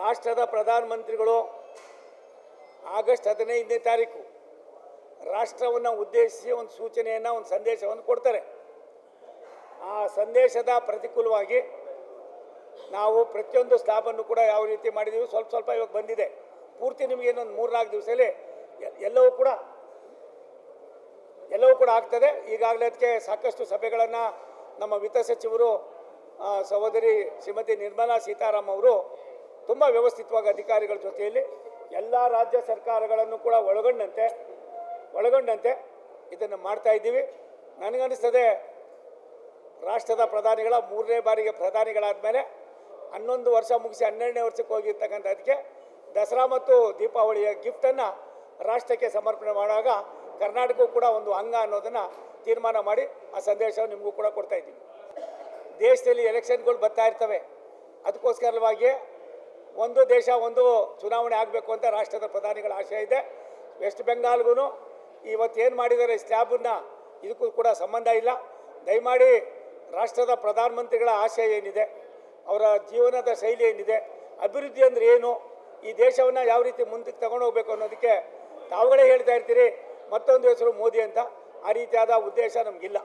ರಾಷ್ಟ್ರದ ಪ್ರಧಾನಮಂತ್ರಿಗಳು ಆಗಸ್ಟ್ ಹದಿನೈದನೇ ತಾರೀಕು ರಾಷ್ಟ್ರವನ್ನು ಉದ್ದೇಶಿಸಿ ಒಂದು ಸೂಚನೆಯನ್ನು, ಒಂದು ಸಂದೇಶವನ್ನು ಕೊಡ್ತಾರೆ. ಆ ಸಂದೇಶದ ಪ್ರತಿಕೂಲವಾಗಿ ನಾವು ಪ್ರತಿಯೊಂದು ಸ್ಲಾಬನ್ನು ಕೂಡ ಯಾವ ರೀತಿ ಮಾಡಿದ್ದೀವಿ ಸ್ವಲ್ಪ ಸ್ವಲ್ಪ ಇವಾಗ ಬಂದಿದೆ. ಪೂರ್ತಿ ನಿಮಗೆ ಇನ್ನೊಂದು ಮೂರ್ನಾಲ್ಕು ದಿವಸದಲ್ಲಿ ಎಲ್ಲವೂ ಕೂಡ ಎಲ್ಲವೂ ಕೂಡ ಆಗ್ತದೆ. ಈಗಾಗಲೇ ಅದಕ್ಕೆ ಸಾಕಷ್ಟು ಸಭೆಗಳನ್ನು ನಮ್ಮ ವಿತ್ತ ಸಚಿವರು ಸಹೋದರಿ ಶ್ರೀಮತಿ ನಿರ್ಮಲಾ ಸೀತಾರಾಮ್ ಅವರು ತುಂಬ ವ್ಯವಸ್ಥಿತವಾಗಿ ಅಧಿಕಾರಿಗಳ ಜೊತೆಯಲ್ಲಿ ಎಲ್ಲ ರಾಜ್ಯ ಸರ್ಕಾರಗಳನ್ನು ಕೂಡ ಒಳಗೊಂಡಂತೆ ಒಳಗೊಂಡಂತೆ ಇದನ್ನು ಮಾಡ್ತಾ ಇದ್ದೀವಿ. ನನಗನ್ನಿಸ್ತದೆ ರಾಷ್ಟ್ರದ ಪ್ರಧಾನಿಗಳ ಮೂರನೇ ಬಾರಿಗೆ ಪ್ರಧಾನಿಗಳಾದ ಮೇಲೆ ಹನ್ನೊಂದು ವರ್ಷ ಮುಗಿಸಿ ಹನ್ನೆರಡನೇ ವರ್ಷಕ್ಕೆ ಹೋಗಿರ್ತಕ್ಕಂಥದ್ದಕ್ಕೆ ದಸರಾ ಮತ್ತು ದೀಪಾವಳಿಯ ಗಿಫ್ಟನ್ನು ರಾಷ್ಟ್ರಕ್ಕೆ ಸಮರ್ಪಣೆ ಮಾಡುವಾಗ ಕರ್ನಾಟಕವು ಕೂಡ ಒಂದು ಅಂಗ ಅನ್ನೋದನ್ನು ತೀರ್ಮಾನ ಮಾಡಿ ಆ ಸಂದೇಶವನ್ನು ನಿಮಗೂ ಕೂಡ ಕೊಡ್ತಾ ಇದ್ದೀವಿ ದೇಶದಲ್ಲಿ ಎಲೆಕ್ಷನ್ಗಳು ಬರ್ತಾ ಇರ್ತವೆ. ಅದಕ್ಕೋಸ್ಕರವಾಗಿ ಒಂದು ದೇಶ ಒಂದು ಚುನಾವಣೆ ಆಗಬೇಕು ಅಂತ ರಾಷ್ಟ್ರದ ಪ್ರಧಾನಿಗಳ ಆಶಯ ಇದೆ. ವೆಸ್ಟ್ ಬೆಂಗಾಲ್ಗೂ ಇವತ್ತು ಏನು ಮಾಡಿದ್ದಾರೆ ಸ್ಲ್ಯಾಬನ್ನು ಇದಕ್ಕೂ ಕೂಡ ಸಂಬಂಧ ಇಲ್ಲ. ದಯಮಾಡಿ ರಾಷ್ಟ್ರದ ಪ್ರಧಾನಮಂತ್ರಿಗಳ ಆಶಯ ಏನಿದೆ, ಅವರ ಜೀವನದ ಶೈಲಿ ಏನಿದೆ, ಅಭಿವೃದ್ಧಿ ಅಂದರೆ ಏನು, ಈ ದೇಶವನ್ನು ಯಾವ ರೀತಿ ಮುಂದಕ್ಕೆ ತಗೊಂಡು ಹೋಗಬೇಕು ಅನ್ನೋದಕ್ಕೆ ತಾವುಗಳೇ ಹೇಳ್ತಾ ಇರ್ತೀರಿ. ಮತ್ತೊಂದು ಹೆಸರು ಮೋದಿ ಅಂತ, ಆ ರೀತಿಯಾದ ಉದ್ದೇಶ ನಮಗಿಲ್ಲ.